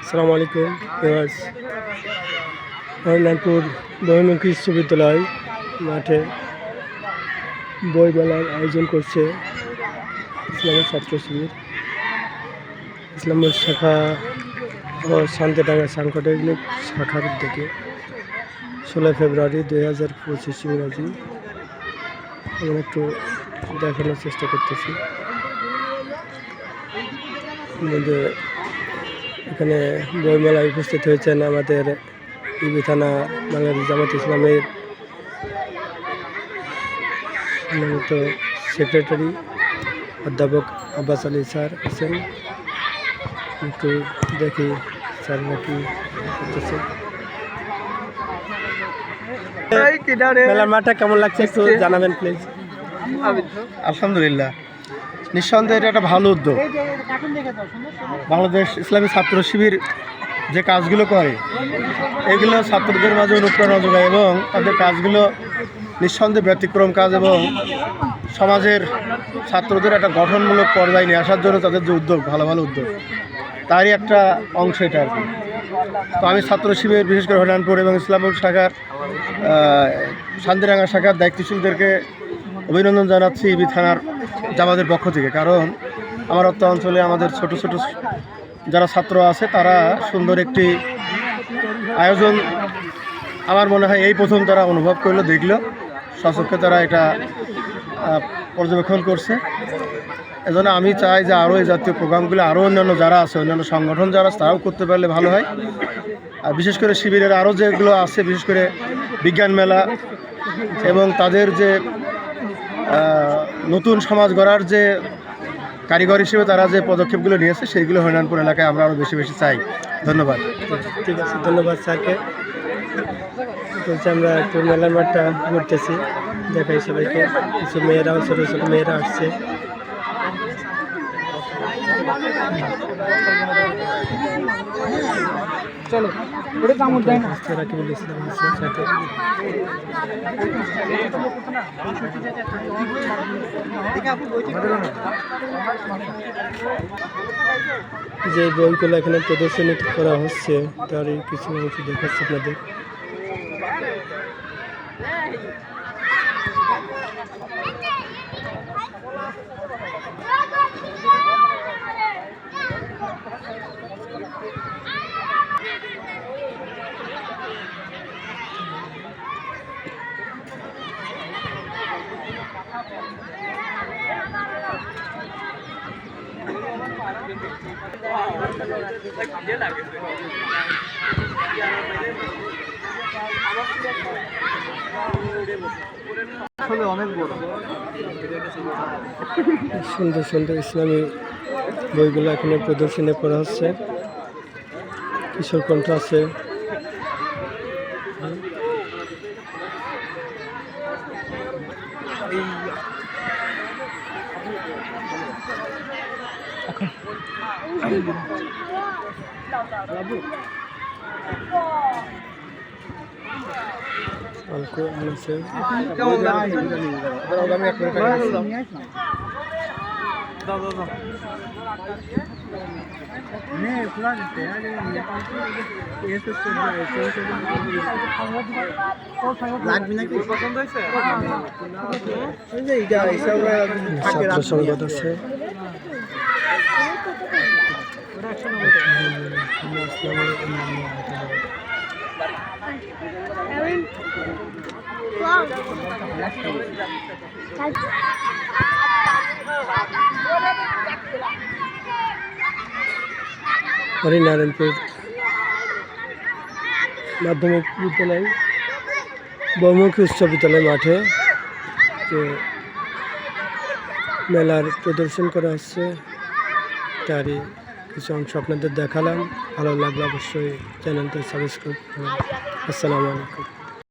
আসসালামু আলাইকুম, ভিউয়ার্স। হরিনাথপুর বহুমুখী বিশ্ববিদ্যালয় মাঠে বই মেলার আয়োজন করছে ইসলামের ছাত্র শিবির। ইসলামের শাখা ও শান্তিডাঙ্গা সাংগঠনিক শাখার উদ্যোগে ষোলোই ফেব্রুয়ারি দুই হাজার পঁচিশ ইংরাজি আমি একটু দেখানোর চেষ্টা করতেছি। মধ্যে এখানে বইমেলায় উপস্থিত হয়েছেন আমাদের ইবি থানা বাংলাদেশ জামাত ইসলামের সম্মানিত সেক্রেটারি অধ্যাপক আব্বাস আলী স্যার আছেন। একটু দেখি স্যার নাকি করতেছে মেলার মাঠটা কেমন লাগছে একটু জানাবেন প্লিজ আলহামদুলিল্লাহ। নিঃসন্দেহে এটা একটা ভালো উদ্যোগ। বাংলাদেশ ইসলামী ছাত্র শিবির যে কাজগুলো করে, এগুলো ছাত্রদের মাঝে অনুপ্রেরণা যোগায় এবং তাদের কাজগুলো নিঃসন্দেহে ব্যতিক্রম কাজ এবং সমাজের ছাত্রদের একটা গঠনমূলক পর্যায়ে নিয়ে আসার জন্য তাদের যে উদ্যোগ, ভালো ভালো উদ্যোগ। তারই একটা অংশ এটা আর কি। তো আমি ছাত্র শিবির, বিশেষ করে হরিয়ানপুর এবং ইসলামপুর শাখার শান্তিরাঙ্গা শাখার দায়িত্বশীলদেরকে অভিনন্দন জানাচ্ছি ইবি থানার জামাতের পক্ষ থেকে, কারণ আমার অত্য অঞ্চলে আমাদের ছোট ছোট যারা ছাত্র আছে, তারা সুন্দর একটি আয়োজন আমার মনে হয় এই প্রথম তারা অনুভব করল, দেখল। সচক্ষে তারা এটা পর্যবেক্ষণ করছে। এজন্য আমি চাই যে আরও এই জাতীয় প্রোগ্রামগুলো, আরও অন্যান্য যারা আছে, অন্যান্য সংগঠন যারা আছে, তারাও করতে পারলে ভালো হয়। আর বিশেষ করে শিবিরের আরও যেগুলো আছে, বিশেষ করে বিজ্ঞান মেলা এবং তাদের যে নতুন সমাজ গড়ার যে কারিগর হিসেবে তারা যে পদক্ষেপগুলো নিয়েছে, সেইগুলো হরিনানপুর এলাকায় আমরা আরও বেশি বেশি চাই। ধন্যবাদ। ঠিক আছে, ধন্যবাদ স্যারকে। বলছি, আমরা একটু মেলার মাঠটা ঘুরতেছি। দেখাই সবাইকে। কিছু মেয়েরাও ছোটো ছোটো মেয়েরা আসছে। চলো কামড় দেয় না। আছে সাথে যে বইগুলো এখানে প্রদর্শনী করা হচ্ছে, তারই কিছু অংশ দেখাচ্ছি আপনাদের। সুন্দর সুন্দর ইসলামী বইগুলো এখানে প্রদর্শনী করা হচ্ছে। কিশোর কণ্ঠ আছে। লাগবে নাকি পছন্দ হয়েছে হরিনারায়ণপুর মাধ্যমিক বিদ্যালয় বহুমুখী উচ্চ বিদ্যালয় মাঠে যে মেলার প্রদর্শন করা হচ্ছে তারই কিছু অংশ আপনাদের দেখালাম। ভালো লাগলে অবশ্যই চ্যানেলটা সাবস্ক্রাইব করুন। আসসালামু আলাইকুম।